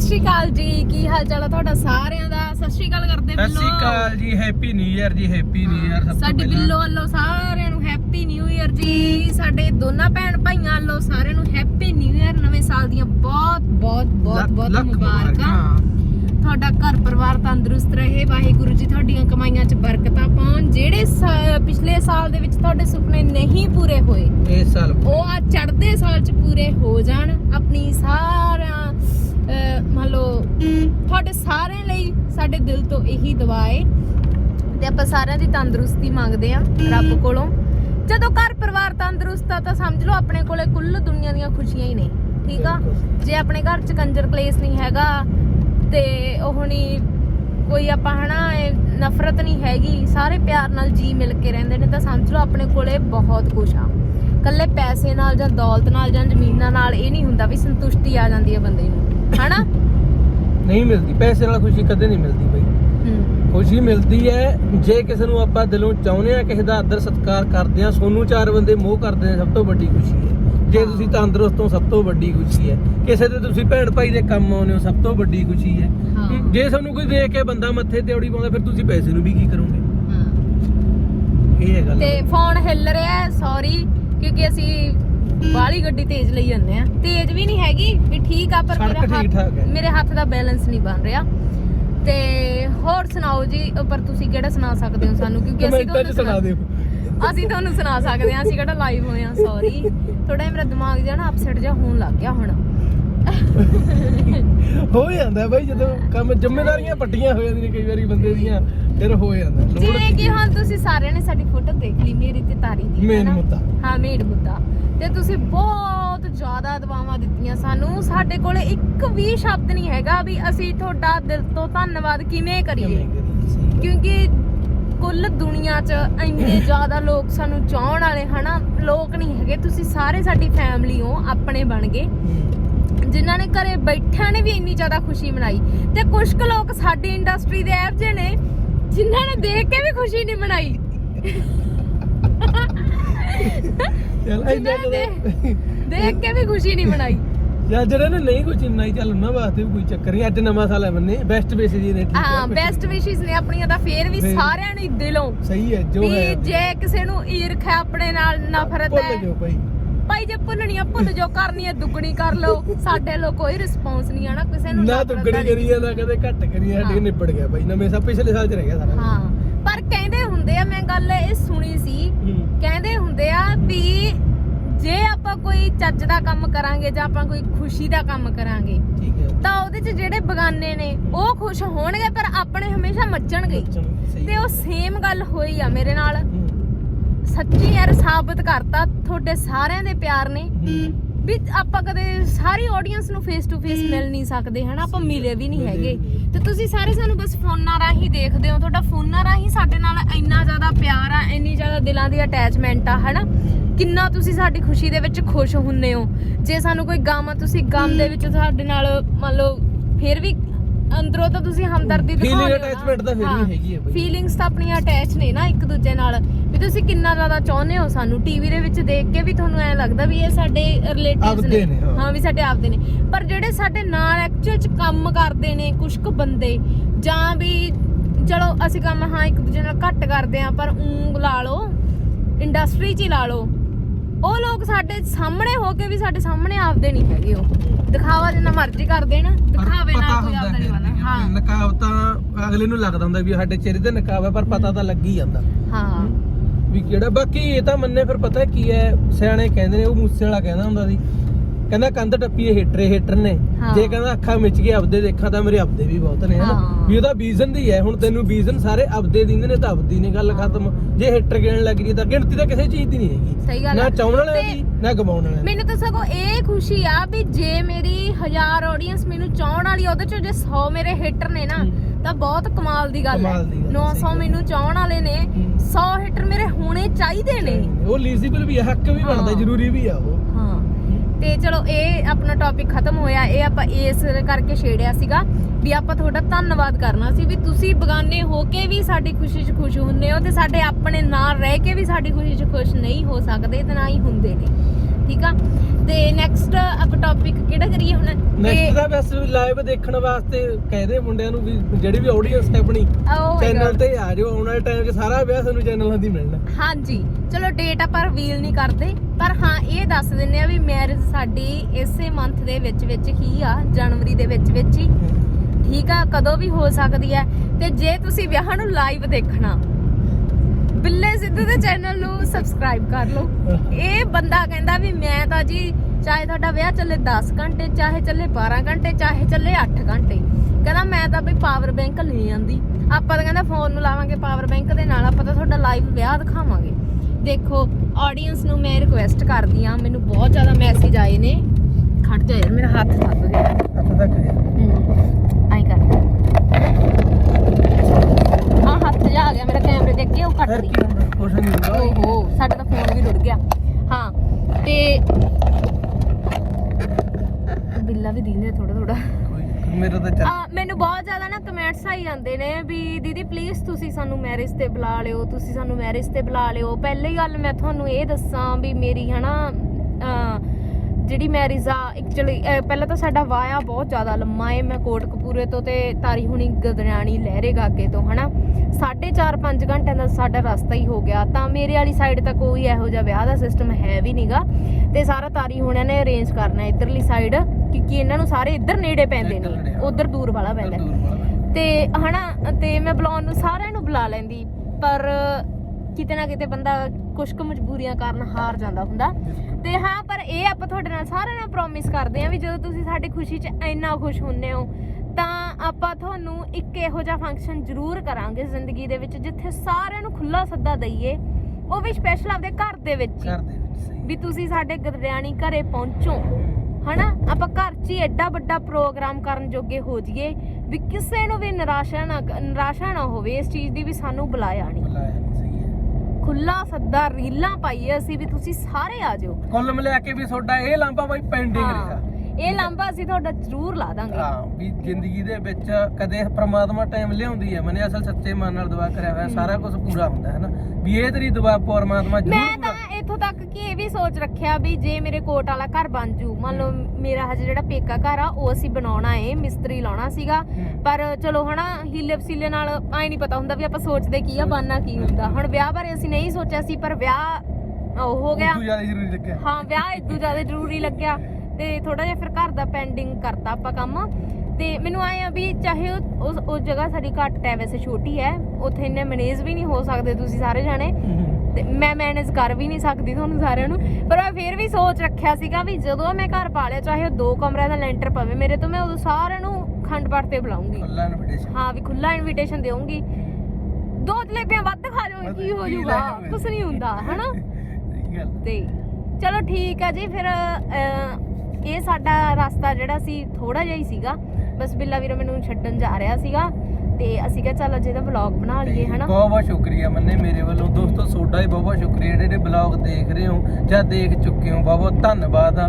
ਸਤਿ ਸ਼੍ਰੀ ਅਕਾਲ ਜੀ ਕੀ ਹਾਲ ਚਾਲ ਆ ਤੁਹਾਡਾ ਸਾਰਿਆਂ ਦਾ? ਸਤਿ ਸ਼੍ਰੀ ਅਕਾਲ ਕਰਦੇ ਸਤਿ ਸ਼੍ਰੀ ਅਕਾਲ ਜੀ ਹੈਪੀ ਨਿਊ ਇਅਰ ਜੀ ਹੈਪੀ ਨਿਊ ਇਅਰ ਸਭ ਤੋਂ ਸਾਡੀ ਪਹਿਲਾਂ। ਬਿੱਲੋ ਵੱਲੋਂ ਸਾਰਿਆਂ ਨੂੰ ਹੈਪੀ ਨਿਊ ਇਅਰ ਜੀ ਸਾਡੇ ਦੋਨਾਂ ਭੈਣ ਭਾਈਆਂ ਵੱਲੋਂ ਸਾਰਿਆਂ ਨੂੰ ਹੈਪੀ ਨਿਊ ਇਅਰ ਨਵੇਂ ਸਾਲ ਦੀਆਂ ਬਹੁਤ ਬਹੁਤ ਬਹੁਤ ਲੱਖ- ਬਹੁਤ ਲੱਖ ਮੁਬਾਰਕਾਂ। ਤੁਹਾਡਾ ਘਰ ਪਰਿਵਾਰ ਤੰਦਰੁਸਤ ਰਹੇ ਵਾਹਿਗੁਰੂ ਜੀ ਤੁਹਾਡੀਆਂ ਕਮਾਈਆਂ 'ਚ ਬਰਕਤਾਂ ਪਾਉਣ ਜਿਹੜੇ ਸਾ- ਪਿਛਲੇ ਸਾਲ ਦੇ ਵਿੱਚ ਤੁਹਾਡੇ ਸੁਪਨੇ ਨਹੀਂ ਪੂਰੇ ਹੋਏ ਇਸ ਸਾਲ ਉਹ ਆ ਚੜ੍ਹਦੇ ਸਾਲ 'ਚ ਪੂਰੇ ਹੋ ਜਾਣ ਆਪਣੀ ਲਓ ਤੁਹਾਡੇ ਸਾਰਿਆਂ ਲਈ ਸਾਡੇ ਦਿਲ ਤੋਂ ਇਹੀ ਦੁਆ ਹੈ ਤੇ ਆਪਾਂ ਸਾਰਿਆਂ ਦੀ ਤੰਦਰੁਸਤੀ ਮੰਗਦੇ ਆ ਰੱਬ ਕੋਲੋਂ। ਜਦੋਂ ਘਰ ਪਰਿਵਾਰ ਤੰਦਰੁਸਤ ਆ ਤਾਂ ਸਮਝ ਲਓ ਆਪਣੇ ਕੋਲੇ ਕੁੱਲ ਦੁਨੀਆ ਦੀਆਂ ਖੁਸ਼ੀਆਂ ਹੀ ਨੇ ਠੀਕ ਆ? ਜੇ ਆਪਣੇ ਘਰ 'ਚ ਕੰਜਰ ਕਲੇਸ਼ ਨਹੀਂ ਹੈਗਾ ਤੇ ਉਹ ਨਹੀਂ ਕੋਈ ਆਪਾਂ ਹਨਾ ਨਫ਼ਰਤ ਨਹੀਂ ਹੈਗੀ ਸਾਰੇ ਪਿਆਰ ਨਾਲ ਜੀ ਮਿਲ ਕੇ ਰਹਿੰਦੇ ਨੇ ਤਾਂ ਸਮਝ ਲਓ ਆਪਣੇ ਕੋਲੇ ਬਹੁਤ ਕੁਝ ਆ। ਕੱਲੇ ਪੈਸੇ ਨਾਲ ਜਾਂ ਦੌਲਤ ਨਾਲ ਜਾਂ ਜ਼ਮੀਨਾਂ ਨਾਲ ਇਹ ਨਹੀਂ ਹੁੰਦਾ ਵੀ ਸੰਤੁਸ਼ਟੀ ਆ ਜਾਂਦੀ ਹੈ ਬੰਦੇ ਨੂੰ ਹਨਾ? ਨਹੀਂ ਮਿਲਦੀ ਪੈਸੇ ਨਾਲ ਖੁਸ਼ੀ ਕਦੇ ਨਹੀਂ ਮਿਲਦੀ ਬਈ। ਖੁਸ਼ੀ ਮਿਲਦੀ ਹੈ ਜੇ ਕਿਸੇ ਨੂੰ ਆਪਾਂ ਦਿਲੋਂ ਚਾਹੁੰਦੇ ਆ ਕਿਸੇ ਦਾ ਆਦਰ ਸਤਿਕਾਰ ਕਰਦੇ ਆ ਸੋਨੂੰ ਚਾਰ ਬੰਦੇ ਮੋਹ ਕਰਦੇ ਨੇ ਸਭ ਤੋਂ ਵੱਡੀ ਖੁਸ਼ੀ ਹੈ। ਜੇ ਤੁਸੀਂ ਤੰਦਰੁਸਤ ਹੋ ਸਭ ਤੋਂ ਵੱਡੀ ਖੁਸ਼ੀ ਹੈ। ਕਿਸੇ ਦੇ ਤੁਸੀਂ ਭੈਣ ਭਾਈ ਦੇ ਕੰਮ ਆਉਂਦੇ ਹੋ ਸਭ ਤੋਂ ਵੱਡੀ ਖੁਸ਼ੀ ਹੈ। ਜੇ ਤੁਹਾਨੂੰ ਕੋਈ ਦੇਖ ਕੇ ਬੰਦਾ ਮੱਥੇ ਤੇ ਔੜੀ ਪਾਉਂਦਾ ਫਿਰ ਤੁਸੀਂ ਪੈਸੇ ਨੂੰ ਵੀ ਕੀ ਕਰੋਗੇ? ਹਾਂ। ਇਹ ਹੈ ਗੱਲ। ਤੇ ਫੋਨ ਹਿੱਲ ਰਿਹਾ ਸੌਰੀ ਕਿਉਂਕਿ ਅਸੀਂ ਬਾਲੀ ਗੱਡੀ ਤੇਜ਼ ਲਈ ਜਾਂਦੇ ਆ। ਤੇਜ਼ ਵੀ ਨਹੀਂ ਹੈਗੀ ਵੀ ਠੀਕ ਆ ਪਰ ਮੇਰਾ। ਹੱਥ ਮੇਰੇ ਹੱਥ ਦਾ ਬੈਲੈਂਸ ਨਹੀਂ ਬਣ ਰਿਹਾ। ਤੇ ਹੋਰ ਸੁਣਾਓ ਜੀ ਪਰ ਤੁਸੀਂ ਕਿਹੜਾ ਸੁਣਾ ਸਕਦੇ ਹੋ ਸਾਨੂੰ? ਕਿਉਂਕਿ ਅਸੀਂ 'ਚ ਸੁਣਾ ਦਿਓ। ਅਸੀਂ ਤੁਹਾਨੂੰ ਸੁਣਾ ਸਕਦੇ ਹਾਂ ਅਸੀਂ ਕਿਹੜਾ ਲਾਈਵ ਹੋਏ ਆ ਸੌਰੀ ਥੋੜਾ ਮੇਰਾ ਦਿਮਾਗ ਜਿਹਾ ਨਾ ਅਪਸੈਟ ਜਿਹਾ ਹੋਣ ਲੱਗ ਗਿਆ ਹੁਣ। ਹੋ ਜਾਂਦਾ ਬਾਈ ਜਦੋਂ ਕੰਮ ਜ਼ਿੰਮੇਵਾਰੀਆਂ ਪੱਟੀਆਂ ਹੋ ਜਾਂਦੀਆਂ ਨੇ ਕਈ ਵਾਰੀ ਬੰਦੇ ਦੀਆਂ ਫਿਰ ਹੋ ਜਾਂਦਾ। ਜਿਵੇਂ ਕਿ ਹੁਣ ਤੁਸੀਂ ਸਾਰਿਆਂ ਨੇ ਸਾਡੀ ਫੋਟੋ ਦੇਖ ਲਈ ਮੇਰੀ ਤੇ ਤਾਰੀ ਦੀ ਹਨਾ? ਮੁੱਦਾ। ਹਾਂ ਮੇਨ ਮੁੱਦਾ। ਤੇ ਤੁਸੀਂ ਬਹੁਤ ਜ਼ਿਆਦਾ ਦੁਆਵਾਂ ਦਿੱਤੀਆਂ ਸਾਨੂੰ। ਸਾਡੇ ਕੋਲੇ ਇੱਕ ਵੀ ਸ਼ਬਦ ਨਹੀਂ ਹੈਗਾ ਵੀ ਅਸੀਂ ਤੁਹਾਡਾ ਦਿਲ ਤੋਂ ਧੰਨਵਾਦ ਕਿਵੇਂ ਕਰੀਏ। ਕਿਉਂਕਿ ਕੁੱਲ ਦੁਨੀਆ 'ਚ ਇੰਨੇ ਜ਼ਿਆਦਾ ਲੋਕ ਸਾਨੂੰ ਚਾਹਣ ਵਾਲੇ ਹਨਾ? ਲੋਕ ਨਹੀਂ ਹੈਗੇ। ਤੁਸੀਂ ਸਾਰੇ ਸਾਡੀ ਫੈਮਿਲੀ ਹੋ ਆਪਣੇ ਬਣ ਗਏ। ਜਿਨ੍ਹਾਂ ਨੇ ਘਰੇ ਬੈਠਿਆਂ ਨੇ ਵੀ ਇੰਨੀ ਜ਼ਿਆਦਾ ਖੁਸ਼ੀ ਮਨਾਈ। ਤੇ ਕੁਝ ਕੁ ਲੋਕ ਸਾਡੀ ਇੰਡਸਟਰੀ ਦੇ ਐਪ ਜੇ ਨੇ ਜਿਨ੍ਹਾਂ ਨੇ ਦੇਖ ਕੇ ਵੀ ਖੁਸ਼ੀ ਨਹੀਂ ਮਨਾਈ। ਚੱਲ ਜਿਨ੍ਹਾਂ ਨੇ ਦੇਖ- ਦੇਖ ਕੇ ਵੀ ਖੁਸ਼ੀ ਨਹੀਂ ਮਨਾਈ। ਯਾਰ ਜਿਹੜੇ ਨੇ ਨਹੀਂ ਕੋਈ ਚਿੰਨਾਈ ਚੱਲ ਉਹਨਾਂ ਵਾਸਤੇ ਵੀ ਕੋਈ ਚੱਕਰ ਨਹੀਂ ਅੱਜ ਨਵਾਂ ਸਾਲ ਹੈ ਬੰਨੇ ਬੈਸਟ ਬੇਸ ਜੀ ਨੇ ਠੀਕ ਹੈ, ਹਾਂ ਬੈਸਟ ਵਿਸ਼ੇਸ ਨੇ ਆਪਣੀਆਂ ਤਾਂ ਫੇਰ ਵੀ ਫੇਰ- ਸਾਰਿਆਂ ਨੂੰ ਹੀ ਦਿਲੋਂ। ਸਹੀ ਹੈ ਜੋ ਵੀ ਹੈ। ਜੇ ਕਿਸੇ ਨੂੰ ਈਰਖ ਆਪਣੇ ਨਾਲ ਨਫ਼ਰਤ ਭੁੱਲ ਹੈ ਜਾਓ ਭਾਈ। ਭਾਈ ਜੇ ਭੁੱਲਣੀ ਆ ਭੁੱਲ ਜੋ ਕਰਨੀ ਹੈ ਦੁੱਗਣੀ ਕਰ ਲਓ। ਸਾਡੇ ਲੋ ਕੋਈ ਰਿਸਪੌਂਸ ਨਹੀਂ ਆਣਾ ਕਿਸੇ ਨੂੰ ਨਾ ਦੁੱਗਣੀ ਦਾ ਕਰੀ ਜਾਂਦਾ ਕਦੇ ਘੱਟ ਕਰੀ ਹਾਂ। ਸਾਡੇ ਨਿਬੜ ਗਿਆ ਭਾਈ ਨਵੇਂ ਸਾਲ ਪਿਛਲੇ ਸਾਲ ਚ ਰਹਿ ਗਿਆ ਸਾਰਾ। ਹਾਂ ਪਰ ਕਹਿੰਦੇ ਹੁੰਦੇ ਆ ਮੈਂ ਗੱਲ ਇਹ ਸੁਣੀ ਸੀ। ਕਹਿੰਦੇ ਹੁੰਦੇ ਆ ਵੀ ਜੇ ਆਪਾਂ ਕੋਈ ਚੱਜ ਦਾ ਕੰਮ ਕਰਾਂਗੇ ਜਾਂ ਆਪਾਂ ਕੋਈ ਖੁਸ਼ੀ ਦਾ ਕੰਮ ਕਰਾਂਗੇ ਠੀਕ ਹੈ। ਤਾਂ ਉਹਦੇ 'ਚ ਜਿਹੜੇ ਬਗਾਨੇ ਨੇ ਉਹ ਖੁਸ਼ ਹੋਣਗੇ ਪਰ ਆਪਣੇ ਹਮੇਸ਼ਾ ਮੱਚਣਗੇ। ਤੇ ਉਹ ਸੇਮ ਗੱਲ ਹੋਈ ਆ ਮੇਰੇ ਨਾਲ। ਸੱਚੀ ਯਾਰ ਸਾਬਤ ਕਰਤਾ ਤੁਹਾਡੇ ਸਾਰਿਆਂ ਦੇ ਪਿਆਰ ਨੇ। ਵੀ ਆਪਾਂ ਕਦੇ ਸਾਰੀ ਆਡੀਅנס ਨੂੰ ਫੇਸ ਟੂ ਫੇਸ ਮਿਲ ਨਹੀਂ ਸਕਦੇ ਹਨਾ? ਆਪਾਂ ਮਿਲੇ ਵੀ ਨਹੀਂ ਹੈਗੇ। ਤੇ ਤੁਸੀਂ ਸਾਰੇ ਸਾਨੂੰ ਬਸ ਫੋਨਾਂ ਰਾਹੀਂ ਦੇਖਦੇ ਹੋ। ਤੁਹਾਡਾ ਫੋਨਾਂ ਰਾਹੀਂ ਸਾਡੇ ਨਾਲ ਇੰਨਾ ਜ਼ਿਆਦਾ ਪਿਆਰ ਆ ਇੰਨੀ ਜ਼ਿਆਦਾ ਦਿਲਾਂ ਦੀ ਅਟੈਚਮੈਂਟ ਆ ਹਨਾ? ਕਿੰਨਾ ਤੁਸੀਂ ਸਾਡੀ ਖੁਸ਼ੀ ਦੇ ਵਿੱਚ ਖੁਸ਼ ਹੁੰਨੇ ਹੋ। ਜੇ ਸਾਨੂੰ ਕੋਈ ਗਮ ਆ ਤੁਸੀਂ ਗਮ ਦੇ ਵਿੱਚ ਸਾਡੇ ਨਾਲ ਮੰਨ ਲਓ ਫਿਰ ਵੀ ਅੰਦਰੋਂ ਤਾਂ ਤੁਸੀਂ ਹਮਦਰਦੀ ਦਿਖਾਉਂਦੇ ਹੋ attachment ਤਾਂ ਫਿਰ ਵੀ ਹੈਗੀ ਹੈ ਬਈ। ਫੀਲਿੰਗਸ ਤਾਂ ਆਪਣੀਆਂ ਅਟੈਚ ਨੇ ਨਾ ਇੱਕ ਦੂਜੇ ਨਾਲ। ਵੀ ਤੁਸੀਂ ਕਿੰਨਾ ਜ਼ਿਆਦਾ ਚਾਹੁੰਦੇ ਹੋ ਸਾਨੂੰ? ਟੀਵੀ ਦੇ ਵਿੱਚ ਦੇਖ ਕੇ ਵੀ ਤੁਹਾਨੂੰ ਐ ਲੱਗਦਾ ਵੀ ਇਹ ਸਾਡੇ ਰਿਲੇਟਿਵਸ ਆਪਦੇ ਨੇ, ਹਾਂ। ਹਾਂ ਵੀ ਸਾਡੇ ਆਪਦੇ ਨੇ। ਪਰ ਜਿਹੜੇ ਸਾਡੇ ਨਾਲ ਐਕਚੁਅਲ ਚ ਕੰਮ ਕਰਦੇ ਨੇ ਕੁਝ ਕੁ ਬੰਦੇ ਜਾਂ ਵੀ ਚਲੋ ਅਸੀਂ ਕੰਮ ਹਾਂ ਇੱਕ ਦੂਜੇ ਨਾਲ ਘੱਟ ਕਰਦੇ ਆ ਪਰ ਉਂਗ ਲਾ ਲਓ ਇੰਡਸਟਰੀ 'ਚ ਹੀ ਲਾ ਲਓ। ਉਹ ਲੋਕ ਸਾਡੇ ਸਾਹਮਣੇ ਹੋ ਕੇ ਵੀ ਸਾਡੇ ਸਾਹਮਣੇ ਆਪਦੇ ਨਹੀਂ ਹੈਗੇ ਉਹ। ਦਿਖਾਵਾ ਜਿੰਨਾ ਮਰਜ਼ੀ ਕਰਦੇ ਨਾ ਦਿਖਾਵੇ ਨਾਲ ਕੋਈ ਆਪਦਾ ਨਹੀਂ ਵੀ ਹਾਂ। ਨਕਾਬ ਤਾਂ ਅਗਲੇ ਨੂੰ ਲੱਗਦਾ ਹੁੰਦਾ ਵੀ ਸਾਡੇ ਚਿਹਰੇ ਤੇ ਨਕਾਬ ਹੈ ਪਰ ਪਤਾ ਤਾਂ ਲੱਗ ਹੀ ਜਾਂਦਾ। ਹਾਂ। ਵੀ ਕਿਹੜਾ ਬਾਕੀ ਇਹ ਤਾਂ ਮੰਨੇ ਫਿਰ ਪਤਾ ਕੀ ਹੈ ਸਿਆਣੇ ਕਹਿੰਦੇ ਨੇ ਉਹ ਮੂਸੇ ਵਾਲਾ ਕਹਿੰਦਾ ਹੁੰਦਾ ਸੀ ਕਹਿੰਦਾ ਕੰਧ ਟੱਪੀਏ ਹੀਟਰੇ ਹੀਟਰ ਨੇ ਹਾਂ। ਜੇ ਕਹਿੰਦਾ ਅੱਖਾਂ ਮਿਚ ਕੇ ਆਪਦੇ ਦੇਖਾਂ ਤਾਂ ਮੇਰੇ ਆਪਦੇ ਵੀ ਬਹੁਤ ਨੇ ਹਨਾ ਹਾਂ। ਵੀ ਉਹਦਾ ਬੀਜ਼ਨ ਦੀ ਹੈ ਹੁਣ ਤੈਨੂੰ ਬੀਜ਼ਨ ਸਾਰੇ ਆਪਦੇ ਦਿੰਦੇ ਨੇ ਤਾਂ ਆਪਦੀ ਨੇ ਗੱਲ ਖਤਮ ਜੇ ਹੀਟਰ ਗਿਣਨ ਲੱਗ ਜੀ ਤਾਂ ਗਿਣਤੀ ਤਾਂ ਕਿਸੇ ਚੀਜ਼ ਦੀ ਨਹੀਂ ਹੈਗੀ ਸਹੀ ਗੱਲ ਨਾ ਆ। ਚਾਉਣ ਵਾਲਿਆਂ ਤੇ ਦੀ ਨਾ ਗਵਾਉਣ ਵਾਲਿਆਂ ਦੀ ਮੈਨੂੰ ਤਾਂ ਸਗੋਂ ਇਹ ਖੁਸ਼ੀ ਆ ਵੀ ਜੇ ਮੇਰੀ 1000 ਆਡੀਅנס ਮੈਨੂੰ ਚਾਹਣ ਵਾਲੀ ਆ, ਉਹਦੇ ਚੋਂ ਜੇ 100 ਮੇਰੇ ਹਿੱਟਰ ਨੇ ਨਾ। ਤਾਂ ਬਹੁਤ ਕਮਾਲ ਦੀ ਗੱਲ ਹੈ ਕਮਾਲ ਦੀ ਗੱਲ, 900 ਸਹੀ ਗੱਲ। ਮੈਨੂੰ ਚਾਹਣ ਵਾਲੇ ਨੇ ਹੂੰ। 100 ਹਿੱਟਰ ਮੇਰੇ ਹੋਣੇ ਚਾਹੀਦੇ ਨੇ ਉਹ ਲੀਜ਼ੀਬਲ ਵੀ ਹੈ ਹੱਕ ਵੀ ਬਣਦਾ ਹਾਂ। ਜ਼ਰੂਰੀ ਵੀ ਆ ਉਹ ਹਾਂ ਤੇ ਚਲੋ ਇਹ ਆਪਣਾ ਟੌਪਿਕ ਖਤਮ ਹੋਇਆ, ਇਹ ਆਪਾਂ ਇਸ ਕਰਕੇ ਛੇੜਿਆ ਸੀਗਾ ਵੀ ਆਪਾਂ ਤੁਹਾਡਾ ਧੰਨਵਾਦ ਕਰਨਾ ਸੀ ਵੀ ਤੁਸੀਂ ਬਗਾਨੇ ਹੋ ਕੇ ਵੀ ਸਾਡੀ ਖੁਸ਼ੀ 'ਚ ਖੁਸ਼ ਹੁੰਨੇ ਹੋ ਤੇ ਸਾਡੇ ਆਪਣੇ ਨਾਲ ਰਹਿ ਕੇ ਵੀ ਸਾਡੀ ਖੁਸ਼ੀ 'ਚ ਖੁਸ਼ ਨਹੀਂ ਹੋ ਸਕਦੇ ਤੇ ਨਾ ਹੀ ਹੁੰਦੇ ਨੇ ਠੀਕ ਆ ਤੇ ਨੈਕਸਟ ਆਪਾਂ ਟੌਪਿਕ ਕਿਹੜਾ ਕਰੀਏ ਹੁਣ? ਨੈਕਸਟ ਦਾ ਬਸ ਲਾਈਵ ਦੇਖਣ ਵਾਸਤੇ ਕਹਦੇ ਮੁੰਡਿਆਂ ਨੂੰ ਵੀ ਜਿਹੜੀ ਵੀ ਆਡੀਅנס ਹੈ ਆਪਣੀ Oh ਚੈਨਲ God. ਤੇ ਆ ਜਾਓ ਆਉਣ ਵਾਲੇ ਟਾਈਮ 'ਚ ਸਾਰਾ ਵਿਆਹ ਤੁਹਾਨੂੰ ਚੈਨਲਾਂ ਦੀ ਮਿਲਣਾ। ਹਾਂਜੀ ਚਲੋ ਡੇਟ ਆਪਾਂ ਰਿਵੀਲ ਨਹੀਂ ਕਰਦੇ ਪਰ ਹਾਂ ਇਹ ਦੱਸ ਦਿੰਨੇ ਆ ਵੀ ਮੈਰਿਜ ਸਾਡੀ ਇਸੇ ਮੰਥ ਦੇ ਵਿੱਚ ਵਿੱਚ ਹੀ ਆ ਜਨਵਰੀ ਦੇ ਵਿੱਚ ਵਿੱਚ ਹੀ। ਠੀਕ ਆ ਕਦੋਂ ਵੀ ਹੋ ਸਕਦੀ ਹੈ ਤੇ ਜੇ ਤੁਸੀਂ ਵਿਆਹ ਨੂੰ ਲਾਈਵ ਦੇਖਣਾ ਬਿੱਲੇ ਸਿੱਧੂ ਦੇ ਚੈਨਲ ਨੂੰ ਸਬਸਕ੍ਰਾਈਬ ਕਰ ਲਓ। ਇਹ ਬੰਦਾ ਕਹਿੰਦਾ ਵੀ ਮੈਂ ਤਾਂ ਜੀ ਚਾਹੇ ਤੁਹਾਡਾ ਵਿਆਹ ਚੱਲੇ 10 ਘੰਟੇ ਚਾਹੇ ਚੱਲੇ 12 ਘੰਟੇ ਚਾਹੇ ਚੱਲੇ 8 ਘੰਟੇ। ਕਹਿੰਦਾ ਮੈਂ ਤਾਂ ਵੀ ਪਾਵਰ ਬੈਂਕ ਲੈ ਆਂਦੀ। ਆਪਾਂ ਤਾਂ ਕਹਿੰਦਾ ਫੋਨ ਨੂੰ ਲਾਵਾਂਗੇ ਪਾਵਰ ਬੈਂਕ ਦੇ ਨਾਲ ਆਪਾਂ ਤਾਂ ਤੁਹਾਡਾ ਲਾਈਵ ਵਿਆਹ ਦਿਖਾਵਾਂਗੇ। ਦੇਖੋ ਆਡੀਅנס ਨੂੰ ਮੈਂ ਰਿਕੁਐਸਟ ਕਰਦੀ ਆ ਮੈਨੂੰ ਬਹੁਤ ਜ਼ਿਆਦਾ ਮੈਸੇਜ ਆਏ ਨੇ। ਖੜ ਜਾ ਯਾਰ ਮੇਰਾ ਹੱਥ ਥੱਕ ਗਿਆ। ਹੱਥ ਤੱਕ ਆਈ ਕਰ ਆ ਹੱਥ ਜਾ ਆ ਗਿਆ ਮੇਰਾ ਕੈਮਰੇ ਦੇ ਅੱਗੇ ਉਹ ਕੱਟ ਫਿਰ ਲਈ ਕੀ ਹੁੰਦਾ? ਕੁਛ ਨਹੀਂ ਹੁੰਦਾ। ਓਹੋ ਸਾਡਾ ਤਾਂ ਫੋਨ ਵੀ ਰੁੜ ਗਿਆ। ਹਾਂ ਤੇ ਬਿੱਲਾ ਵੀ ਦੀਨੇ ਥੋੜਾ ਥੋੜਾ ਕੋਈ- ਮੇਰਾ ਤਾਂ ਚੱਲ ਆ ਮੈਨੂੰ ਬਹੁਤ ਜ਼ਿਆਦਾ ਨਾ ਕਮੈਂਟਸ ਆਈ ਜਾਂਦੇ ਨੇ ਵੀ ਦੀਦੀ ਪਲੀਜ਼ ਤੁਸੀਂ ਸਾਨੂੰ ਮੈਰਿਜ ਤੇ ਬੁਲਾ ਲਿਓ ਤੁਸੀਂ ਸਾਨੂੰ ਮੈਰਿਜ ਤੇ ਬੁਲਾ ਲਿਓ। ਪਹਿਲੀ ਗੱਲ ਮੈਂ ਤੁਹਾਨੂੰ ਇਹ ਦੱਸਾਂ ਵੀ ਮੇਰੀ ਹਨਾ ਅਹ, ਜਿਹੜੀ ਮੈਰਿਜ ਆ ਐਕਚੁਅਲੀ ਪਹਿਲਾਂ ਤਾਂ ਸਾਡਾ ਵਾਇਆ ਬਹੁਤ ਜ਼ਿਆਦਾ ਲੰਮਾ ਏ ਮੈਂ ਕੋਟਕਪੂਰੇ ਤੋਂ ਤੇ ਤਾਰੀ ਹੁਣੀ ਗਦਰਿਆਣੀ ਲਹਿਰੇ ਗਾਗੇ ਤੋਂ ਹਨਾ? 4.5 5 ਘੰਟਿਆਂ ਦਾ ਸਾਡਾ ਰਸਤਾ ਹੀ ਹੋ ਗਿਆ ਤਾਂ ਮੇਰੇ ਵਾਲੀ ਸਾਈਡ ਤਾਂ ਕੋਈ ਇਹੋ ਜਿਹਾ ਵਿਆਹ ਦਾ ਸਿਸਟਮ ਹੈ ਵੀ ਨਹੀਂਗਾ ਤੇ ਸਾਰਾ ਤਾਰੀ ਹੁਣਿਆਂ ਨੇ ਅਰੇਂਜ ਕਰਨਾ ਇਧਰਲੀ ਸਾਈਡ ਕਿਉਂਕਿ ਇਹਨਾਂ ਨੂੰ ਸਾਰੇ ਇੱਧਰ ਨੇੜੇ ਪੈਂਦੇ ਨੇ। ਉਧਰ ਦੂਰ ਵਾਲਾ ਪੈਂਦਾ। ਤੇ ਹਨਾ ਤੇ ਮੈਂ ਬੁਲਾਉਣ ਨੂੰ ਸਾਰਿਆਂ ਨੂੰ ਬੁਲਾ ਲੈਂਦੀ ਪਰ ਕਿਤੇ ਨਾ ਕਿਤੇ ਬੰਦਾ ਕੁਝ ਕੁ ਮਜਬੂਰੀਆਂ ਕਾਰਨ ਹਾਰ ਜਾਂਦਾ ਹੁੰਦਾ। ਤੇ ਹਾਂ ਪਰ ਇਹ ਆਪਾਂ ਤੁਹਾਡੇ ਨਾਲ ਸਾਰਿਆਂ ਨਾਲ ਪ੍ਰੋਮਿਸ ਕਰਦੇ ਹਾਂ ਵੀ ਜਦੋਂ ਤੁਸੀਂ ਸਾਡੀ ਖੁਸ਼ੀ 'ਚ ਇੰਨਾ ਖੁਸ਼ ਹੁੰਨੇ ਹੋ ਤਾਂ ਆਪਾਂ ਤੁਹਾਨੂੰ ਇੱਕ ਇਹੋ ਜਿਹਾ ਫੰਕਸ਼ਨ ਜ਼ਰੂਰ ਕਰਾਂਗੇ ਜ਼ਿੰਦਗੀ ਦੇ ਵਿੱਚ ਜਿੱਥੇ ਸਾਰਿਆਂ ਨੂੰ ਖੁੱਲਾ ਸੱਦਾ ਦਈਏ। ਉਹ ਵੀ ਸਪੈਸ਼ਲ ਆਪਦੇ ਘਰ ਦੇ ਵਿੱਚ ਹੀ। ਘਰ ਦੇ ਵਿੱਚ ਸਹੀ ਵੀ ਤੁਸੀਂ ਸਾਡੇ ਗਦਰਿਆਣੀ ਘਰੇ ਪਹੁੰਚੋ। ਹਨਾ? ਆਪਾਂ ਘਰ 'ਚ ਹੀ ਐਡਾ ਵੱਡਾ ਪ੍ਰੋਗਰਾਮ ਕਰਨ ਜੋਗੇ ਹੋ ਜਾਈਏ ਵੀ ਕਿਸੇ ਨੂੰ ਵੀ ਨਿਰਾਸ਼ਾ ਨਾ ਨਿਰਾਸ਼ਾ ਨਾ ਹੋਵੇ ਇਸ ਚੀਜ਼ ਦੀ ਵੀ ਸਾਨੂੰ ਬੁਲਾਇਆ ਨਹੀਂ ਬੁਲਾਇਆ ਖੁੱਲਾ ਸੱਦਾ ਰੀਲਾਂ ਪਾਈਏ ਅਸੀਂ ਵੀ ਤੁਸੀਂ ਸਾਰੇ ਆ ਜਾਓ ਕੁੱਲ ਮਿਲਾ ਕੇ ਵੀ ਤੁਹਾਡਾ ਇਹ ਲਾਂਬਾ ਬਾਈ ਪੈਂਡਿੰਗ ਰਿਹਾ। ਇਹ ਲਾਂਬਾ ਅਸੀਂ ਤੁਹਾਡਾ ਜ਼ਰੂਰ ਲਾ ਦਾਂਗੇ। ਹਾਂ ਵੀ ਜ਼ਿੰਦਗੀ ਦੇ ਵਿੱਚ ਕਦੇ ਪ੍ਰਮਾਤਮਾ ਟਾਈਮ ਲਿਆਉਂਦੀ ਹੈ ਮੈਨੇ ਅਸਲ ਸੱਚੇ ਮਨ ਨਾਲ ਦੁਆ ਕਰਿਆ ਹੋਇਆ ਸਾਰਾ ਕੁਝ ਪੂਰਾ ਹੁੰਦਾ ਹੈ ਨਾ। ਵੀ ਇਹ ਤੇਰੀ ਦੁਆ ਪਰਮਾਤਮਾ ਜ਼ਰੂਰ ਮੈਂ ਤਾਂ ਇੱਥੋਂ ਤੱਕ ਕਿ ਇਹ ਵੀ ਸੋਚ ਰੱਖਿਆ ਵੀ ਜੇ ਮੇਰੇ ਕੋਟ ਵਾਲਾ ਘਰ ਬਣ ਜੂ ਮੰਨ ਲਓ ਮੇਰਾ ਹਜੇ ਜਿਹੜਾ ਪੇਕਾ ਘਰ ਆ ਉਹ ਅਸੀਂ ਬਣਾਉਣਾ ਏ ਮਿਸਤਰੀ ਲਾਉਣਾ ਸੀਗਾ। ਪਰ ਚਲੋ ਹਨਾ ਹੀਲੇ ਵਸੀਲੇ ਨਾਲ ਆਈ ਨਹੀਂ ਪਤਾ ਹੁੰਦਾ ਵੀ ਆਪਾਂ ਸੋਚਦੇ ਕੀ ਆ ਬਾਨਾ ਕੀ ਹੁੰਦਾ। ਹੁਣ ਵਿਆਹ ਬਾਰੇ ਅਸੀਂ ਨਹੀਂ ਸੋਚਿਆ ਸੀ ਪਰ ਵਿਆਹ ਉਹ ਹੋ ਗਿਆ। ਉਦੋਂ ਜ਼ਿਆਦਾ ਜ਼ਰੂਰੀ ਲੱਗਿਆ। ਹਾਂ ਵਿਆਹ ਇਦੋਂ ਜ਼ਿਆਦਾ ਜ਼ਰੂਰੀ ਲੱਗਿਆ। ਤੇ ਥੋੜਾ ਜਿਹਾ ਫਿਰ ਘਰ ਦਾ ਪੈਂਡਿੰਗ ਕਰਤਾ ਆਪਾਂ ਕੰਮ। ਤੇ ਮੈਨੂੰ ਆਏ ਆ ਵੀ ਚਾਹੇ ਉਹ ਉਸ ਉਸ ਜਗ੍ਹਾ ਸਾਡੀ ਘੱਟ ਹੈ ਵੈਸੇ ਛੋਟੀ ਹੈ ਉੱਥੇ ਇੰਨੇ ਮੈਨੇਜ ਵੀ ਨਹੀਂ ਹੋ ਸਕਦੇ ਤੁਸੀਂ ਸਾਰੇ ਜਾਣੇ। ਤੇ ਮੈਂ ਮੈਨੇਜ ਕਰ ਵੀ ਨਹੀਂ ਸਕਦੀ ਤੁਹਾਨੂੰ ਸਾਰਿਆਂ ਨੂੰ ਪਰ ਮੈਂ ਫਿਰ ਵੀ ਸੋਚ ਰੱਖਿਆ ਸੀਗਾ ਵੀ ਜਦੋਂ ਮੈਂ ਘਰ ਪਾ ਲਿਆ ਚਾਹੇ ਉਹ ਦੋ ਕਮਰਿਆਂ ਦਾ ਲੈਂਟਰ ਪਵੇ ਮੇਰੇ ਤੋਂ ਮੈਂ ਉਦੋਂ ਸਾਰਿਆਂ ਨੂੰ ਖੰਡ ਪਾਠ ਤੇ ਬੁਲਾਉਂਗੀ। ਇਨਵੀਟੇਸ਼ਨ ਹਾਂ ਵੀ ਖੁੱਲਾ ਇਨਵੀਟੇਸ਼ਨ ਦੇਵਾਂਗੀ ਦੋ ਜਲੇਬੀਆਂ ਵੱਧ ਖਾ ਜਾਓ ਕੀ ਹੋ ਜਾਊਗਾ? ਕੁਝ ਨਹੀਂ ਹੁੰਦਾ ਹਨਾ? ਸਹੀ ਗੱਲ ਤੇ ਚਲੋ ਠੀਕ ਆ ਜੀ ਫਿਰ ਇਹ ਸਾਡਾ ਰਸਤਾ ਜਿਹੜਾ ਸੀ ਥੋੜਾ ਜਿਹਾ ਹੀ ਸੀਗਾ। ਬਸ ਬਿੱਲਾ ਵੀਰ ਮੈਨੂੰ ਛੱਡਣ ਜਾ ਰਿਹਾ ਸੀਗਾ ਤੇ ਅਸੀਂ ਕਿਹਾ ਚੱਲ ਅੱਜ ਇਹਦਾ ਵਲੌਗ ਬਣਾ ਲਈਏ ਹਨਾ? ਬਹੁਤ ਬਹੁਤ ਸ਼ੁਕਰੀਆ ਮੰਨੇ ਮੇਰੇ ਵੱਲੋਂ। ਦੋਸਤੋ ਤੁਹਾਡਾ ਹੀ ਬਹੁਤ ਬਹੁਤ ਸ਼ੁਕਰੀਆ। ਜਿਹੜੇ ਬਲੌਗ ਦੇਖ ਰਹੇ ਹੋ ਜਾਂ ਦੇਖ ਚੁੱਕੇ ਹੋ ਬਹੁਤ ਬਹੁਤ ਧੰਨਵਾਦ ਆ।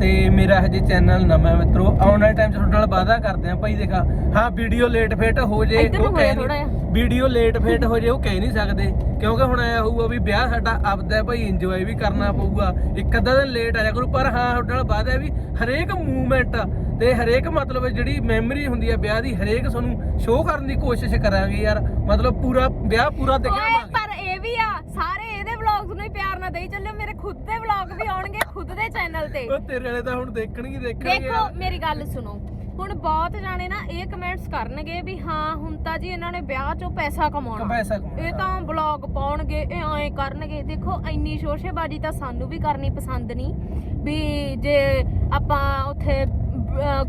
ਤੇ ਮੇਰਾ ਹਜੇ ਚੈਨਲ ਨਵਾਂ ਮਿੱਤਰੋ ਆਉਣ ਵਾਲੇ ਟਾਈਮ 'ਚ ਤੁਹਾਡੇ ਨਾਲ ਵਾਅਦਾ ਕਰਦੇ ਆ। ਭਾਈ ਦੇਖਾ ਹਾਂ ਵੀਡੀਓ ਲੇਟ ਫੇਟ ਹੋ ਜੇ ਇੱਧਰ ਨੂੰ ਹੋਇਆ ਨਹੀਂ। ਜਿਹਾ। ਵੀਡੀਓ ਲੇਟ ਫੇਟ ਹੋ ਜੇ ਉਹ ਕਹਿ ਨਹੀਂ ਸਕਦੇ। ਕਿਉਂਕਿ ਹੁਣ ਆਇਆ ਹੋਊਗਾ ਵੀ ਵਿਆਹ ਸਾਡਾ ਆਪਦਾ ਭਾਈ ਇੰਜੋਏ ਵੀ ਕਰਨਾ ਪਊਗਾ। ਇੱਕ ਅੱਧਾ ਦਿਨ ਲੇਟ ਆਇਆ ਕਰੂ ਪਰ ਹਾਂ ਤੁਹਾਡੇ ਨਾਲ ਵਾਅਦਾ ਹੈ ਵੀ ਹਰੇਕ ਮੂਵਮੈਂਟ ਤੇ ਹਰੇਕ ਮਤਲਬ ਜਿਹੜੀ ਮੈਮਰੀ ਹੁੰਦੀ ਹੈ ਵਿਆਹ ਦੀ ਹਰੇਕ ਤੁਹਾਨੂੰ ਸ਼ੋਅ ਕਰਨ ਦੀ ਕੋਸ਼ਿਸ਼ ਕਰਾਂਗੇ ਯਾਰ। ਮਤਲਬ ਪੂਰਾ ਵਿਆਹ ਪੂਰਾ ਦਿਖਾਵਾਂਗੇ। ਪਰ ਇਹ ਵੀ ਆ ਸਾਰੇ ਇਹਦੇ ਵਲੌਗਸ ਨੂੰ ਹੀ ਪਿਆਰ ਨਾਲ ਦੇਈ ਚੱਲਿਓ। ਮੇਰੇ ਖੁਦ ਦੇ ਵਲੌਗ ਵੀ ਆਉਣਗੇ ਖੁਦ ਦੇ ਚੈਨਲ ਤੇ। ਉਹ ਤੇਰੇ ਵਾਲੇ ਤਾਂ ਹੁਣ ਦੇਖਣਗੇ ਦੇਖਣਗੇ ਦੇਖੋ। ਮੇਰੀ ਗੱਲ ਸੁਣੋ। ਹੁਣ ਬਹੁਤ ਜਾਣੇ ਨਾ ਇਹ ਕਮੈਂਟਸ ਕਰਨਗੇ ਵੀ ਹਾਂ ਹੁਣ ਤਾਂ ਜੀ ਇਹਨਾਂ ਨੇ ਵਿਆਹ ਚੋਂ ਪੈਸਾ ਕਮਾਉਣਾ ਪੈਸਾ ਕਮਾਉਣਾ। ਇਹ ਤਾਂ ਬਲੌਗ ਪਾਉਣਗੇ ਇਹ ਐਂ ਕਰਨਗੇ ਦੇਖੋ ਇੰਨੀ ਸ਼ੋਸ਼ੇਬਾਜ਼ੀ ਤਾਂ ਸਾਨੂੰ ਵੀ ਕਰਨੀ ਪਸੰਦ ਨਹੀਂ ਵੀ ਜੇ ਆਪਾਂ ਉੱਥੇ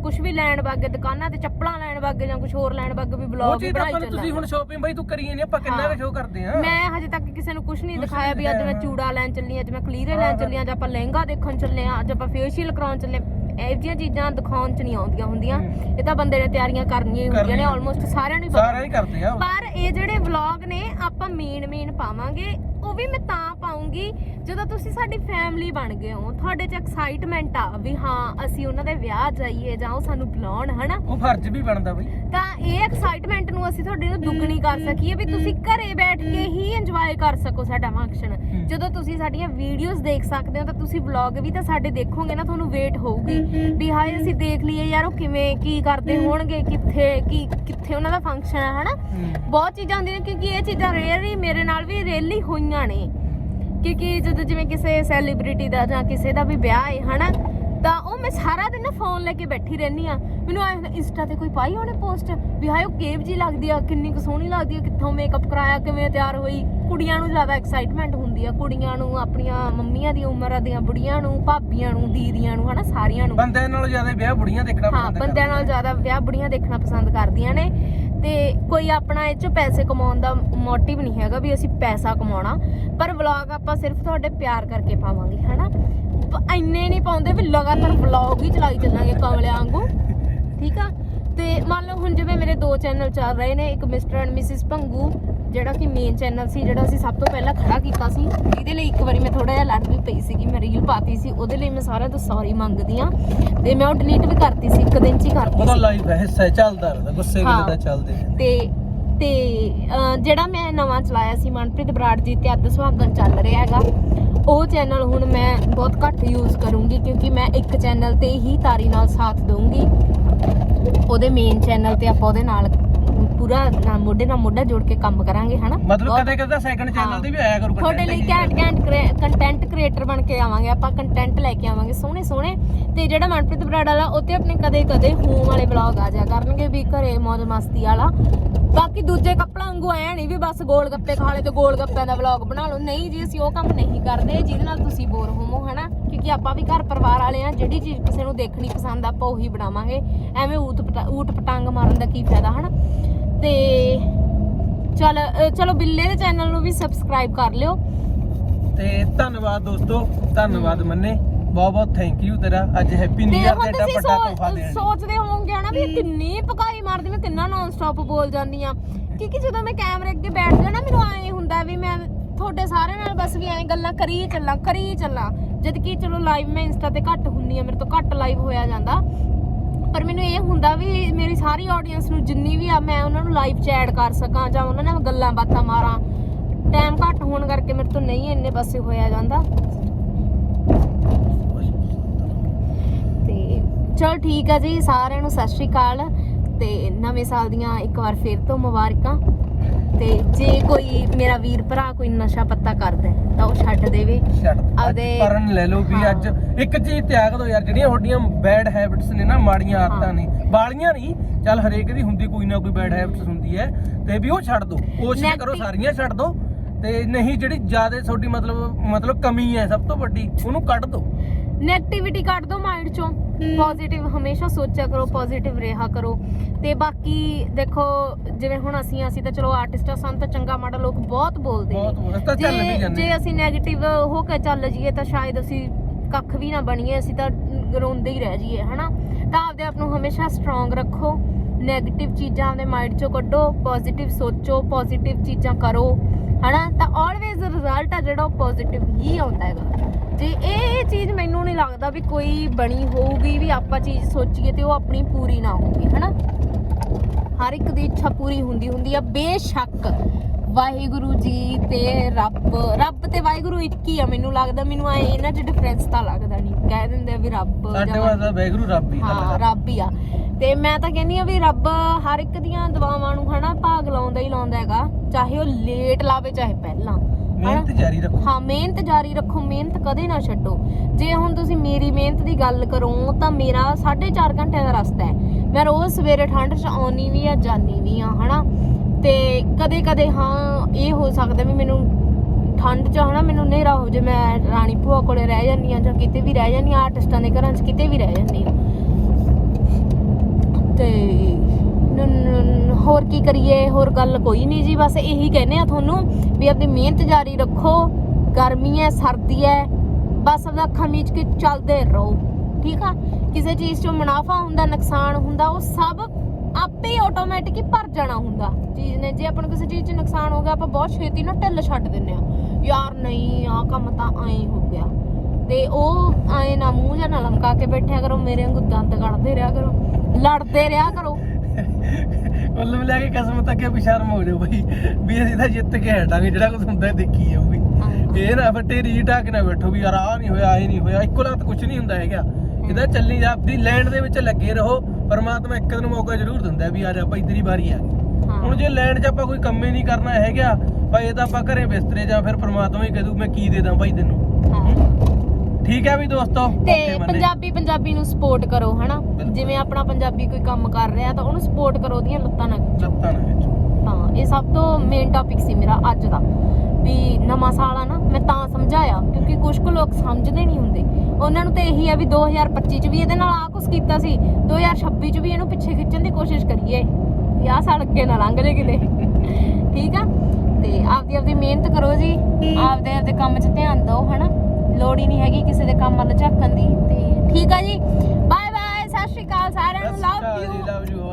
ਕੁਝ ਵੀ ਲੈਣ ਵਾਗੇ ਦੁਕਾਨਾਂ ਤੇ ਚੱਪਲਾਂ ਲੈਣ ਵਾਗੇ ਜਾਂ ਕੁਝ ਹੋਰ ਲੈਣ ਵਾਗੇ ਵੀ ਬਲੌਗ ਚੀਜ਼ ਬਣਾਈ ਨੂੰ ਤੁਸੀਂ ਹੁਣ ਸ਼ਾਪਿੰਗ ਬਾਈ ਤੂੰ ਕਰੀ ਨਹੀਂ ਆਪਾਂ ਕਿੰਨਾ। ਕੁ ਸ਼ੋਅ ਕਰਦੇ ਆ ਮੈਂ ਹਜੇ ਤੱਕ ਕਿਸੇ ਨੂੰ ਕੁਝ ਨਹੀਂ ਦਿਖਾਇਆ ਵੀ ਅੱਜ ਮੈਂ ਚੂੜਾ ਲੈਣ ਚੱਲੀ ਅੱਜ ਮੈਂ ਕਲੀਰੇ ਲੈਣ। ਚੱਲੀ ਅੱਜ ਆਪਾਂ ਲਹਿੰਗਾ ਦੇਖਣ ਚੱਲੇ ਆ ਅੱਜ ਆਪਾਂ ਫੇਸ਼ੀਅਲ ਕਰਾਉਣ ਚੱਲੇ ਇਹ ਜਿਹੀਆਂ ਚੀਜ਼ਾਂ ਦਿਖਾਉਣ ਚ ਨਹੀਂ ਆਉਂਦੀਆਂ ਹੁੰਦੀਆਂ। ਇਹ ਤਾਂ ਬੰਦੇ ਨੇ ਤਿਆਰੀਆਂ ਕਰਨੀਆਂ ਹੀ ਹੁੰਦੀਆਂ ਨੇ ਕਰਨੀਆਂ। ਆਲਮੋਸਟ ਸਾਰਿਆਂ ਨੂੰ ਹੀ ਪਤਾ ਸਾਰਾ ਹੀ ਕਰਦੇ ਆ ਪਰ ਇਹ ਜਿਹੜੇ ਵਲੌਗ ਨੇ ਆਪਾਂ ਮੇਨ ਮੇਨ ਪਾਵਾਂਗੇ ਉਹ ਵੀ ਮੈਂ ਤਾਂ ਪਾਉਂਗੀ ਜਦੋਂ ਤੁਸੀਂ ਸਾਡੀ ਫੈਮਿਲੀ ਬਣ ਗਏ ਹੋ ਤੁਹਾਡੇ 'ਚ ਐਕਸਾਈਟਮੈਂਟ ਆ ਵੀ ਹਾਂ ਅਸੀਂ ਉਹਨਾਂ ਦੇ ਵਿਆਹ ਜਾਈਏ ਜਾਂ ਉਹ ਸਾਨੂੰ ਬੁਲਾਉਣ ਹਨਾ? ਉਹ ਫਰਜ਼ ਵੀ ਬਣਦਾ ਬਈ। ਤਾਂ ਇਹ ਐਕਸਾਈਟਮੈਂਟ ਨੂੰ ਅਸੀਂ ਤੁਹਾਡੇ ਨੂੰ ਦੁੱਗਣੀ ਕਰ ਸਕੀਏ ਵੀ ਤੁਸੀਂ ਘਰੇ ਬੈਠ ਕੇ ਹੀ ਇੰਜੋਏ ਕਰ ਸਕੋ ਸਾਡਾ ਫੰਕਸ਼ਨ ਜਦੋਂ ਤੁਸੀਂ ਸਾਡੀਆਂ ਵੀਡੀਓਜ਼ ਦੇਖ ਸਕਦੇ ਹੋ ਤਾਂ ਤੁਸੀਂ ਵਲੌਗ ਵੀ ਤਾਂ ਸਾਡੇ ਦੇਖੋਗੇ ਨਾ ਤੁਹਾਨੂੰ ਵੇਟ ਹੋਊਗੀ। ਵੀ ਹਾਏ ਅਸੀਂ ਦੇਖ ਲਈਏ ਯਾਰ ਉਹ ਕਿਵੇਂ ਕੀ ਕਰਦੇ ਹੋਣਗੇ ਕਿੱਥੇ ਕੀ ਕਿੱਥੇ ਉਹਨਾਂ ਦਾ ਫੰਕਸ਼ਨ ਹੈ ਹਨਾ? ਬਹੁਤ ਚੀਜ਼ਾਂ ਹੁੰਦੀਆਂ ਨੇ ਕਿਉਂਕਿ ਇਹ ਚੀਜ਼ਾਂ ਰੇਅਰ ਮੇਰੇ ਨਾਲ ਵੀ ਰੇਲੀ ਹੋਈਆਂ ਨੇ। ਕਿਉਂਕਿ ਜਦੋਂ ਜਿਵੇਂ ਕਿਸੇ ਸੈਲੀਬ੍ਰਿਟੀ ਦਾ ਜਾਂ ਕਿਸੇ ਦਾ ਵੀ ਵਿਆਹ ਹੈ ਹਨਾ ਤਾਂ ਉਹ ਮੈਂ ਸਾਰਾ ਦਿਨ ਫੋਨ ਲੈ ਕੇ ਬੈਠੀ ਰਹਿੰਦੀ ਆ ਮੈਨੂੰ ਇੰਸਟਾ ਤੇ ਕੋਈ ਪਾਈ ਉਹਨੇ ਪੋਸਟ ਵੀ ਹਾਏ ਉਹ ਕੇਵ ਜੀ ਲੱਗਦੀ ਆ ਕਿੰਨੀ ਕੁ ਸੋਹਣੀ ਲੱਗਦੀ ਆ ਕਿੱਥੋਂ ਮੇਕਅਪ ਕਰਾਇਆ ਕਿਵੇਂ ਤਿਆਰ ਹੋਈ? ਕੁੜੀਆਂ ਨੂੰ ਜ਼ਿਆਦਾ ਐਕਸਾਈਟਮੈਂਟ ਹੁੰਦੀ ਆ ਕੁੜੀਆਂ ਨੂੰ ਆਪਣੀਆਂ ਮੰਮੀਆਂ ਦੀ ਉਮਰ ਦੀਆਂ ਬੁੜੀਆਂ ਨੂੰ ਭਾਬੀਆਂ ਨੂੰ ਦੀਦੀਆਂ ਨੂੰ ਹਨਾ ਸਾਰਿਆਂ ਨੂੰ। ਬੰਦੇ ਨਾਲੋਂ ਜ਼ਿਆਦਾ ਵਿਆਹ ਬੁੜੀਆਂ ਦੇਖਣਾ ਹਾਂ ਪਸੰਦ ਬੰਦਿਆਂ ਨਾਲ ਜ਼ਿਆਦਾ ਵਿਆਹ ਬੁੜੀਆਂ ਦੇਖਣਾ ਪਸੰਦ ਕਰਦੀਆਂ ਨੇ। ਤੇ ਕੋਈ ਆਪਣਾ ਇਹ ਚ ਪੈਸੇ ਕਮਾਉਣ ਦਾ ਮੋਟਿਵ ਨਹੀਂ ਹੈਗਾ ਵੀ ਅਸੀਂ ਪੈਸਾ ਕਮਾਉਣਾ। ਪਰ ਵਲੌਗ ਆਪਾਂ ਸਿਰਫ ਤੁਹਾਡੇ ਪਿਆਰ ਕਰਕੇ ਪਾਵਾਂਗੇ, ਹਨਾ? ਪ- ਇੰਨੇ ਨਹੀਂ ਪਾਉਂਦੇ ਵੀ ਲਗਾਤਾਰ ਵਲੌਗ ਹੀ ਚਲਾਈ ਚੱਲਾਂਗੇ ਕਮਲਿਆਂ ਵਾਂਗੂ। ਠੀਕ ਆ? ਤੇ ਮੰਨ ਲਓ ਹੁਣ ਜਿਵੇਂ ਮੇਰੇ ਦੋ ਚੈਨਲ ਚੱਲ ਰਹੇ ਨੇ ਇੱਕ ਮਿਸਟਰ ਐਂਡ ਮਿਸਿਸ ਭੰਗੂ ਜਿਹੜਾ ਕਿ ਮੇਨ ਚੈਨਲ ਸੀ ਜਿਹੜਾ ਅਸੀਂ ਸਭ ਤੋਂ ਪਹਿਲਾਂ ਖੜਾ ਕੀਤਾ ਸੀ ਇਹਦੇ ਲਈ ਇੱਕ ਵਾਰੀ ਮੈਂ ਥੋੜਾ ਜਿਹਾ ਲੜ ਵੀ ਪਈ ਸੀਗੀ ਮੈਂ ਰੀਲ ਪਾਤੀ ਸੀ ਉਹਦੇ ਲਈ ਮੈਂ ਸਾਰਿਆਂ ਤੋਂ ਸੌਰੀ ਮੰਗਦੀ ਆ ਤੇ ਮੈਂ ਉਹ ਡਿਲੀਟ ਵੀ ਕਰਤੀ ਸੀ ਇੱਕ ਦਿਨ ਚ ਹੀ ਕਰਤੀ ਉਹਦਾ ਲਾਈਫ ਹੈ ਹਿੱਸਾ ਚੱਲਦਾ ਰਹਿੰਦਾ ਗੁੱਸੇ। ਵੇਲੇ ਦਾ ਚੱਲਦੇ। ਤੇ ਤੇ ਜਿਹੜਾ ਮੈਂ ਨਵਾਂ ਚਲਾਇਆ ਸੀ ਮਨਪ੍ਰੀਤ ਬਰਾੜ ਜੀ ਤੇ ਅੱਧ ਸੁਹਾਗਣ ਚੱਲ ਰਿਹਾ ਹੈਗਾ ਉਹ ਚੈਨਲ ਹੁਣ ਮੈਂ ਬਹੁਤ ਘੱਟ ਯੂਜ਼ ਕਰੂੰਗੀ ਕਿਉਂਕਿ ਮੈਂ ਇੱਕ ਚੈਨਲ ਤੇ ਹੀ ਤਾਰੀ ਨਾਲ ਸਾਥ ਦਊਂਗੀ ਉਹਦੇ ਮੇਨ ਚੈਨਲ ਤੇ ਆਪਾਂ ਉਹਦੇ ਨਾਲ ਪੂਰਾ ਨਾਲ ਮੋਢੇ ਨਾਲ ਮੋਢਾ ਜੋੜ ਕੇ ਕੰਮ ਕਰਾਂਗੇ ਹਨਾ? ਮਤਲਬ ਬਹੁਤ- ਕਦੇ ਕਦੇ ਸੈਕੰਡ ਚੈਨਲ। ਤੇ ਵੀ ਆਇਆ ਕਰੂ ਤੁਹਾਡੇ ਲਈ ਘੈਂਟ ਘੈਂਟ ਕੰਟੈਂਟ ਕ੍ਰੀਏਟਰ ਬਣ ਕੇ ਆਵਾਂਗੇ ਆਪਾਂ ਕੰਟੈਂਟ ਲੈ ਕੇ ਆਵਾਂਗੇ ਸੋਹਣੇ ਸੋਹਣੇ। ਤੇ ਜਿਹੜਾ ਮਨਪ੍ਰੀਤ ਬਰਾੜ ਵਾਲਾ ਉੱਤੇ ਆਪਣੇ ਕਦੇ ਕਦੇ ਹੋਮ ਵਾਲੇ ਵਲੌਗ ਆ ਜਾਇਆ ਕਰਨਗੇ ਵੀ ਘਰੇ ਮौज ਮਸਤੀ ਵਾਲਾ। ਬਾਕੀ ਦੂਜੇ ਕੱਪੜਾ ਵਾਂਗੂ ਐ ਨਹੀਂ ਵੀ ਬਸ ਗੋਲ ਗੱਪੇ ਖਾ ਲਏ ਤੇ ਗੋਲ ਗੱਪਿਆਂ ਦਾ ਵਲੌਗ ਬਣਾ ਲਓ। ਨਹੀਂ ਜੀ ਅਸੀਂ ਉਹ ਕੰਮ ਨਹੀਂ ਕਰਦੇ ਜਿਹਦੇ ਨਾਲ ਤੁਸੀਂ ਬੋਰ ਹੋਵੋ ਹਨਾ? ਕਿਉਂਕਿ ਆਪਾਂ ਵੀ ਘਰ ਪਰਿਵਾਰ ਵਾਲੇ ਆ ਜਿਹੜੀ ਚੀਜ਼ ਕਿਸੇ ਨੂੰ ਦੇਖਣੀ ਪਸੰਦ ਆ, ਆਪਾਂ ਉਹੀ ਬਣਾਵਾਂਗੇ। ਐਵੇਂ ਊਤ ਪਟਾ- ਊਟ ਪਟੰਗ ਮਾਰਨ ਦਾ ਕੀ ਫਾਇਦਾ ਹਨਾ? ਤੇ ਚਲ ਚਲੋ ਬਿੱਲੇ ਦੇ ਚੈਨਲ ਨੂੰ ਵੀ ਸਬਸਕ੍ਰਾਈਬ ਕਰ ਲਿਓ। ਤੇ ਧੰਨਵਾਦ ਦੋਸਤੋ ਧੰਨਵਾਦ ਮੰਨੇ। ਬਹੁਤ ਬਹੁਤ ਥੈਂਕ ਯੂ ਤੇਰਾ। ਅੱਜ ਹੈਪੀ ਨਿਊ ਇਅਰ ਤੇ ਵੱਡਾ ਤੋਹਫਾ ਦੇਣ। ਸੋਚਦੇ ਹੋਵੋਗੇ ਹਨਾ ਵੀ ਕਿੰਨੀ ਪਕਾਈ ਮਾਰਦੀ ਮੈਂ ਕਿੰਨਾ ਨਾਨ ਸਟਾਪ ਬੋਲ ਜਾਂਦੀ ਆ। ਕਿਉਂਕਿ ਜਦੋਂ ਮੈਂ ਕੈਮਰੇ ਅੱਗੇ ਬੈਠ ਜਾਣਾ ਮੈਨੂੰ ਐਂ ਹੁੰਦਾ ਵੀ ਮੈਂ ਤੁਹਾਡੇ ਸਾਰਿਆਂ ਨਾਲ ਬਸ ਵੀ ਐਂ ਗੱਲਾਂ ਕਰੀ ਚੱਲਾਂ ਕਰੀ ਚੱਲਾਂ। ਜਦ ਕਿ ਚਲੋ ਲਾਈਵ ਮੈਂ ਇੰਸਟਾ ਤੇ ਘੱਟ ਹੁੰਨੀ ਆ ਮੇਰੇ ਤੋਂ ਘੱਟ ਲਾਈਵ ਹੋਇਆ ਜਾਂਦਾ। ਪਰ ਮੈਨੂੰ ਇਹ ਹੁੰਦਾ ਵੀ ਮੇਰੀ ਸਾਰੀ ਆਡੀਅנס ਨੂੰ ਜਿੰਨੀ ਵੀ ਆ, ਮੈਂ ਉਹਨਾਂ ਨੂੰ ਲਾਈਵ ਚ ਕਰ ਸਕਾਂ ਜਾਂ ਉਹਨਾਂ ਨਾਲ ਗੱਲਾਂ ਬਾਤਾਂ ਮਾਰਾਂ। ਟਾਈਮ ਘੱਟ ਹੋਣ ਕਰਕੇ ਮੇਰੇ ਤੋਂ ਨਹੀਂ ਇੰਨੇ ਪਾਸੇ ਹੋਇਆ ਜਾਂਦਾ। ਤੇ ਚਲ ਠੀਕ ਆ ਜੀ, ਸਾਰਿਆਂ ਨੂੰ ਸਤਿ ਸ਼੍ਰੀ ਅਕਾਲ। ਤੇ ਨਵੇਂ ਸਾਲ ਦੀਆਂ ਇੱਕ ਵਾਰ ਫੇਰ ਤੋਂ ਮੁਬਾਰਕਾਂ। ਤੇ ਜੇ ਕੋਈ ਮੇਰਾ ਵੀਰ ਭਰਾ ਕੋਈ ਨਸ਼ਾ ਪੱਤਾ ਕਰਦਾ ਹੈ, ਤਾਂ ਉਹ ਛੱਡ ਦੇਵੇ। ਛੱਡ ਅੱਜ ਆਪਦੇ- ਪਰਨ ਲੈ ਲਓ ਵੀ ਹਾਂ। ਅੱਜ ਇੱਕ ਚੀਜ਼ ਤਿਆਗ ਦਿਓ ਯਾਰ ਜਿਹੜੀਆਂ ਤੁਹਾਡੀਆਂ ਬੈਡ ਹੈਬਿਟਸ ਨੇ ਨਾ ਮਾੜੀਆਂ ਆਦਤਾਂ ਹਾਂ। ਨੇ। ਬਾਲੀਆਂ ਨਹੀਂ ਚੱਲ ਹਰੇਕ ਦੀ ਹੁੰਦੀ ਕੋਈ ਨਾ ਕੋਈ ਬੈਡ ਹੈਬਿਟਸ ਹੁੰਦੀ ਹੈ ਤੇ ਵੀ ਉਹ ਛੱਡ ਦਿਓ। ਕੋਸ਼ਿਸ਼ ਕਰੋ Negative- ਸਾਰੀਆਂ ਛੱਡ ਦਿਓ ਤੇ ਨਹੀਂ ਜਿਹੜੀ ਜ਼ਿਆਦਾ ਤੁਹਾਡੀ ਮਤਲਬ ਮਤਲਬ ਕਮੀ ਹੈ ਸਭ ਤੋਂ ਵੱਡੀ ਉਹਨੂੰ ਕੱਢ ਦਿਓ। ਨੈਗੇਟਿਵਿਟੀ ਕੱਢ ਦਿਓ ਮਾਈਂਡ ਚੋਂ। ਪੋਜ਼ਿਟਿਵ ਹਮੇਸ਼ਾ ਸੋਚਿਆ ਕਰੋ ਪੋਜ਼ਿਟਿਵ ਰਿਹਾ ਕਰੋ। ਤੇ ਬਾਕੀ ਦੇਖੋ ਜਿਵੇਂ ਹੁਣ ਅਸੀਂ ਅਸੀਂ ਤਾਂ ਚਲੋ ਆਰਟਿਸਟ ਆ ਸਾਨੂੰ ਤਾਂ ਚੰਗਾ ਮਾੜਾ ਲੋਕ ਬਹੁਤ ਬੋਲਦੇ ਬਹੁਤ ਬਹੁਤ ਤਾਂ ਚੱਲ ਵੀ ਜੇ ਜਾਂਦੇ ਜੇ ਅਸੀਂ 네ਗੇਟਿਵ ਹੋ ਕੇ ਚੱਲ ਜਾਈਏ ਤਾਂ ਸ਼ਾਇਦ ਅਸੀਂ ਕੱਖ ਵੀ ਨਾ ਬਣੀਏ ਅਸੀਂ ਤਾਂ ਰੋਂਦੇ ਹੀ ਰਹਿ ਜਾਈਏ ਹਨਾ? ਤਾਂ ਆਪਦੇ ਆਪ ਨੂੰ ਹਮੇਸ਼ਾ ਸਟਰੋਂਗ ਰੱਖੋ। 네ਗੇਟਿਵ ਚੀਜ਼ਾਂ ਆਪਦੇ ਮਾਈਂਡ ਚੋਂ ਕੱਢੋ ਪੋਜ਼ਿਟਿਵ ਸੋਚੋ ਪੋਜ਼ਿਟਿਵ ਚੀਜ਼ਾਂ ਕਰੋ। ਹਨਾ? ਤਾਂ ਆਲਵੇਜ਼ ਰਿਜ਼ਲਟ ਆ ਜਿਹੜਾ ਉਹ ਪੋਜ਼ਿਟਿਵ ਹੀ ਆਉਂਦਾ ਹੈਗਾ। ਜੇ ਇਹ ਚੀਜ਼ ਮੈਨੂੰ ਨਹੀਂ ਲੱਗਦਾ ਵੀ ਕੋਈ ਬਣੀ ਹੋਊਗੀ, ਵੀ ਆਪਾਂ ਚੀਜ਼ ਸੋਚੀਏ ਤੇ ਉਹ ਆਪਣੀ ਪੂਰੀ ਨਾ ਹੋਊਗੀ ਹਨਾ? ਹਰ ਇੱਕ ਦੀ ਇੱਛਾ ਪੂਰੀ ਹੁੰਦੀ ਹੁੰਦੀ ਆ, ਬੇਸ਼ੱਕ। ਵਾਹਿਗੁਰੂ ਜੀ ਤੇ ਰੱਬ ਰੱਬ ਤੇ ਵਾਹਿਗੁਰੂ ਇੱਕ ਹੀ ਆ ਮੈਨੂੰ ਲੱਗਦਾ ਮੈਨੂੰ ਐ ਇਹਨਾਂ 'ਚ ਡਿਫਰੈਂਸ ਤਾਂ ਲੱਗਦਾ ਨਹੀਂ ਕਹਿ ਦਿੰਦੇ ਆ ਵੀ ਰੱਬ ਸਾਡੇ ਵਾਸਤੇ ਵੈਗਰੂ ਰੱਬ ਹੀ ਹਾਂ ਰੱਬ ਹੀ ਆ। ਤੇ ਮੈਂ ਤਾਂ ਕਹਿੰਦੀ ਆ ਵੀ ਰੱਬ ਹਰ ਇੱਕ ਦੀਆਂ ਦੁਆਵਾਂ ਨੂੰ ਹਨਾ ਭਾਗ ਲਾਉਂਦਾ ਹੀ ਲਾਉਂਦਾ ਹੈਗਾ ਚਾਹੇ ਉਹ ਲੇਟ ਲਾਵੇ ਚਾਹੇ ਪਹਿਲਾਂ। ਮਿਹਨਤ ਜਾਰੀ ਰੱਖੋ। ਹਾਂ ਮਿਹਨਤ ਜਾਰੀ ਰੱਖੋ ਮਿਹਨਤ ਕਦੇ ਨਾ ਛੱਡੋ। ਜੇ ਹੁਣ ਤੁਸੀਂ ਮੇਰੀ ਮਿਹਨਤ ਦੀ ਗੱਲ ਕਰੋ ਤਾਂ ਮੇਰਾ 4.5 ਘੰਟੇ ਦਾ ਰਸਤਾ ਹੈ। ਮੈਂ ਰੋਜ਼ ਸਵੇਰੇ ਠੰਡ 'ਚ ਆਉਣੀ ਵੀ ਆ ਜਾਣੀ ਵੀ ਆ ਹਨਾ? ਤੇ ਕਦੇ ਕਦੇ ਹਾਂ, ਇਹ ਹੋ ਸਕਦਾ ਵੀ ਮੈਨੂੰ ਠੰਡ 'ਚ ਹਨਾ, ਮੈਨੂੰ ਹਨੇਰਾ ਹੋ ਜੇ, ਮੈਂ ਰਾਣੀ ਭੂਆ ਕੋਲੇ ਰਹਿ ਜਾਂਦੀ ਆ ਜਾਂ ਕਿਤੇ ਵੀ ਰਹਿ ਜਾਂਦੀ ਆ ਆਰਟਿਸਟਾਂ ਦੇ ਘਰਾਂ 'ਚ ਕਿਤੇ ਵੀ ਰਹਿ ਜਾਂਦੀ ਆ ਤੇ ਹੋਰ ਕੀ ਕਰੀਏ, ਹੋਰ ਗੱਲ ਕੋਈ ਨਹੀਂ ਜੀ, ਬਸ ਇਹੀ ਕਹਿੰਦੇ ਆ ਤੁਹਾਨੂੰ ਵੀ ਆਪਣੀ ਮਿਹਨਤ ਜਾਰੀ ਰੱਖੋ, ਗਰਮੀ ਹੈ, ਸਰਦੀ ਹੈ, ਬਸ ਆਪਦਾ ਅੱਖਾਂ ਕੇ ਚੱਲਦੇ ਰਹੋ। ਠੀਕ ਆ? ਕਿਸੇ ਚੀਜ਼ 'ਚੋਂ ਮੁਨਾਫਾ ਹੁੰਦਾ, ਨੁਕਸਾਨ ਹੁੰਦਾ, ਉਹ ਸਭ ਆਪੇ ਹੀ ਆਟੋਮੈਟਿਕ ਹੀ ਭਰ ਜਾਣਾ ਹੁੰਦਾ। ਚੀਜ਼ ਨੇ ਜੇ ਆਪਾਂ ਨੂੰ ਕਿਸੇ ਚੀਜ਼ 'ਚ ਨੁਕਸਾਨ ਹੋ ਗਿਆ ਆਪਾਂ ਬਹੁਤ ਛੇਤੀ ਨਾ ਢਿੱਲ ਛੱਡ ਦਿੰਨੇ ਆ ਯਾਰ ਨਹੀਂ ਆ ਕੰਮ ਤਾਂ ਐਂ ਹੋ ਗਿਆ। ਤੇ ਉਹ ਐਂ ਨਾ ਮੂੰਹ ਜਾਂ ਨਾ ਲਮਕਾ ਕੇ ਬੈਠਿਆ ਕਰੋ ਮੇਰੇ ਵਾਂਗੂ ਦੰਦ ਕੱਢਦੇ ਰਿਹਾ ਕਰੋ ਲੜਦੇ ਰਿਹਾ ਕਰੋ। ਮਤਲਬ ਲੈ ਕੇ ਕਸਮ ਤੱਕ ਕਿ ਸ਼ਰਮ ਹੋ ਜਾਓ ਬਈ ਵੀ ਅਸੀਂ ਤਾਂ ਜਿੱਤ ਕੇ ਹਟਾਂਗੇ ਜਿਹੜਾ ਕੁਝ ਹੁੰਦਾ ਦੇਖੀ ਵੀ। ਇਹ ਨਾ ਫੱਟੇ ਰੀਟ ਆ ਕੇ ਨਾ ਬੈਠੋ ਵੀ ਯਾਰ ਆ ਨਹੀਂ ਹੋਇਆ ਇਹ ਨਹੀਂ ਹੋਇਆ ਇੱਕੋ ਲੱਤ ਕੁਝ ਨਹੀਂ ਹੁੰਦਾ ਹੈਗਾ। ਇਹਦਾ ਚੱਲਣੀ ਜਾ ਆਪਣੀ ਲੈਂਡ ਦੇ ਵਿੱਚ ਲੱਗੇ ਰਹੋ। ਪਰਮਾਤਮਾ ਇੱਕ ਦਿਨ ਮੌਕਾ ਜ਼ਰੂਰ ਦਿੰਦਾ ਵੀ ਆ ਜਾ ਭਾਈ ਤੇਰੀ ਵਾਰੀ ਆ ਗਈ ਹੁਣ ਜੇ ਲੈਂਡ 'ਚ ਆਪਾਂ ਕੋਈ ਕੰਮ ਹੀ ਨਹੀਂ ਕਰਨਾ ਹੈਗਾ ਭਾਈ ਇਹ ਤਾਂ ਆਪਾਂ ਘਰੇ ਬਿਸਤਰੇ ਜਾਂ ਫਿਰ ਪਰਮਾਤਮਾ ਹੀ ਕਹਦੂ ਮੈਂ ਕੀ ਦੇ ਦਾਂ ਭਾਈ ਤੈਨੂੰ। ਠੀਕ ਹੈ ਵੀ ਦੋਸਤੋ? ਤੇ। ਪੰਜਾਬੀ ਪੰਜਾਬੀ ਨੂੰ ਸਪੋਰਟ ਕਰੋ ਹਨਾ। ਜਿਵੇਂ ਆਪਣਾ ਪੰਜਾਬੀ ਕੋਈ ਕੰਮ ਕਰ ਰਿਹਾ ਤਾਂ ਉਹਨੂੰ ਸਪੋਰਟ ਕਰੋ ਉਹਦੀਆਂ ਲੱਤਾਂ ਨਾਲ। ਲੱਤਾਂ ਨਾਲ ਵਿੱਚ। ਹਾਂ ਇਹ ਸਭ ਤੋਂ ਮੇਨ ਟੌਪਿਕ ਸੀ ਮੇਰਾ ਅੱਜ ਦਾ। ਵੀ ਨਵਾਂ ਸਾਲ ਆ ਨਾ ਮੈਂ ਤਾਂ ਸਮਝਾਇਆ ਕਿਉਂਕਿ ਕੁਝ ਕੁ ਲੋਕ ਸਮਝਦੇ ਨਹੀਂ ਹੁੰਦੇ। ਉਹਨਾਂ ਨੂੰ ਤੇ ਇਹੀ ਆ ਵੀ 2025 ਚ ਵੀ ਇਹਦੇ ਨਾਲ ਆ ਕੁਛ ਕੀਤਾ ਸੀ 2026 ਚ ਵੀ ਇਹਨੂੰ ਪਿੱਛੇ ਖਿੱਚਣ ਦੀ ਕੋਸ਼ਿਸ਼ ਕਰੀਏ। ਵੀ ਆਹ ਸਾਲ ਅੱਗੇ ਨਾ ਲੰਘ ਜੇ ਕਿਤੇ। ਠੀਕ ਆ? ਤੇ ਆਪਦੀ ਆਪਦੀ ਮਿਹਨਤ ਕਰੋ ਜੀ ਆਪਦੇ ਆਪਦੇ ਕੰਮ 'ਚ ਧਿਆਨ ਦਿਓ ਹਨਾ? ਲੋੜ ਹੀ ਨਹੀਂ ਹੈਗੀ ਕਿਸੇ ਦੇ ਕੰਮ ਵੱਲ ਝਾਕਣ ਦੀ। ਤੇ ਠੀਕ ਆ ਜੀ। ਬਾਏ ਬਾਏ ਸਤਿ ਸ਼੍ਰੀ ਅਕਾਲ ਸਾਰਿਆਂ ਨੂੰ। Love you